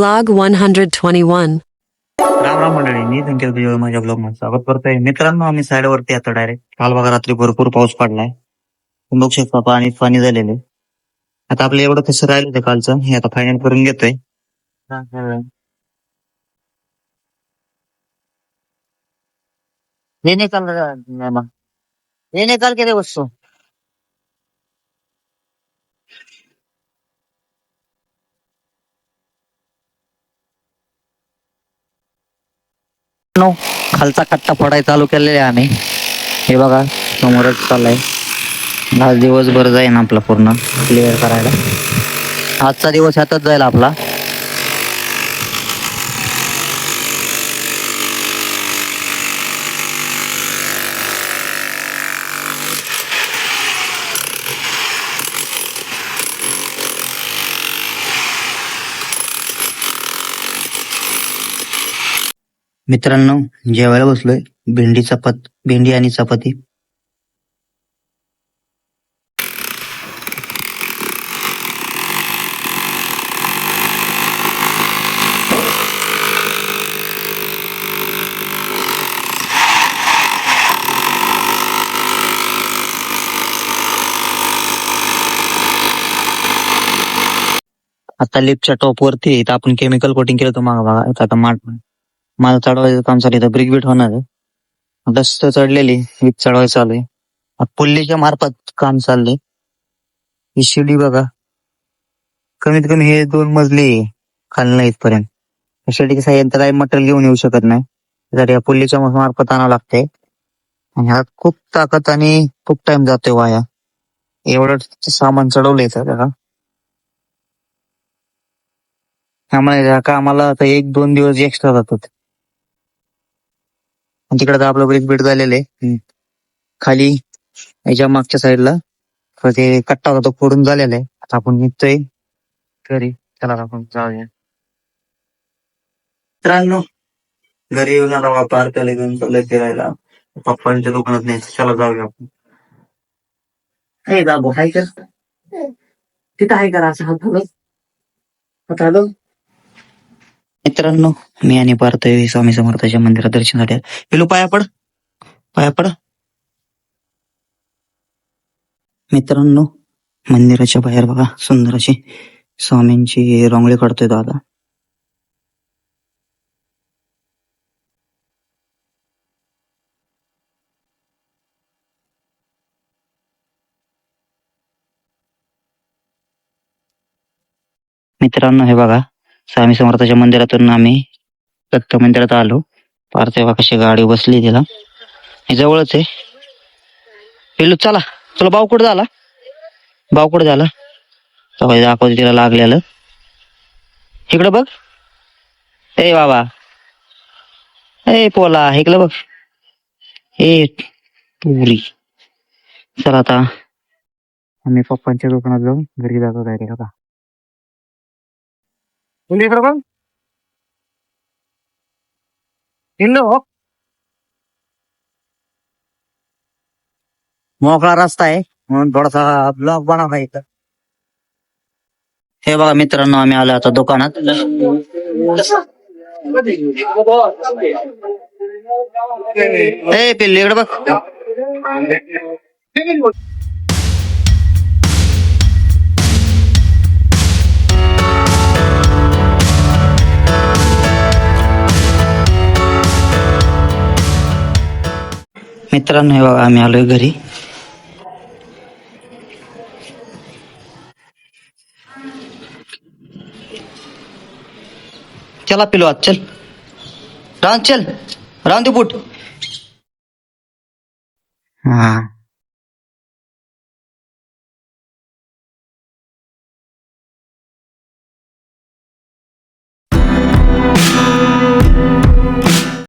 Vlog 121. Ram Ram मंडळी मी संकेत बिजोळ माझ्या ब्लॉगमध्ये स्वागत करतोय. मित्रांनो आम्ही साईडवरती आता डायरेक्ट काल बघा रात्री भरपूर पाऊस पडलाय. बघू शकता पाणी पाणी झालेले. आता आपलं एवढं कसं राहिलं ते कालचं हे आता फायनल करून घेतोय. निकाल मामा हे निकाल केले वस्तू नो खालचा कट्टा फोडाय चालू केलेला आहे आम्ही. हे बघा समोरच चाललाय आज दिवसभर जाईन आपला पूर्ण. क्लिअर करायला. आजचा दिवस ह्यातच जाईल आपला. मित्रांनो जेवायला बसलोय. भेंडी चपात भेंडी आणि चपाती. आता लिपच्या टॉप वरती आपण केमिकल कोटिंग केलं होतं मागा बघा. आता माठ माल चढवायचं काम चालू आहे. ब्रिक बीट होणार आहे. चढलेली वीज चढवायचं चालू आहे. पुल्लीच्या मार्फत काम चाललंय. ही शिडी बघा. कमीत कमी हे दोन मजली आहे, इथपर्यंत. या शिडीच्या काही मटेरियल घेऊन येऊ शकत नाही. त्यासाठी या पुल्लीच्या मार्फत आणावं लागतंय. आणि हा खूप ताकद आणि खूप टाइम जातोय वाया. एवढं सामान चढवलंय इथं बघा त्यामुळे कामाला आता एक दोन दिवस एक्स्ट्रा जातात. तिकडे तर आपलं ब्रेक बीट झालेलं आहे. खाली याच्या मागच्या साईडला ते कट्टा होता तो फोडून झालेला आहे. आता आपण निघतोय. घरी. चला आपण जाऊया. मित्रांनो घरी येऊन आता बा पार्कला घेऊन चाललोय फिरायला. पप्पांच्या दुकानात नाही चला जाऊया आपण. हे बाबू हाय कर. तिथं हाय करा असं हात घालून हात घालून मित्रांनो मी आणि पार्थवी स्वामी समर्थाच्या मंदिरात दर्शनासाठी पिलू पाया पड. पाया पड. मित्रांनो मंदिराच्या बाहेर बघा सुंदर अशी स्वामींची रांगोळी काढतोय दादा. मित्रांनो हे बघा स्वामी समर्थाच्या मंदिरातून आम्ही दत्त मंदिरात आलो. पार्थिवा कशी गाडी बसली तिला. हे जवळच आहे. पिल्लू चला. तुला भाऊ कुठं झाला? भाऊ कुठं झाला? तेव्हा दाखवते तिला लागलेलं. इकडं बघ. ए बाबा. ए पोला इकडं बघ. ए पुरी. चला आता. आम्ही पप्पांच्या दुकानात जाऊन घरी जातो डायरेक्ट आता. तुम्ही इकडं बघ हो. मोकळा रस्ता आहे. म्हणून थोडासा ब्लॉक बनवला इथं. हे बघा मित्रांनो आम्ही आलो आता दुकानात. ए पिल्ली इकडे बघ. मित्रांनो हे बघा आम्ही आलोय घरी. चला पिलो आज चल. राम चल. राम दे बुट हा.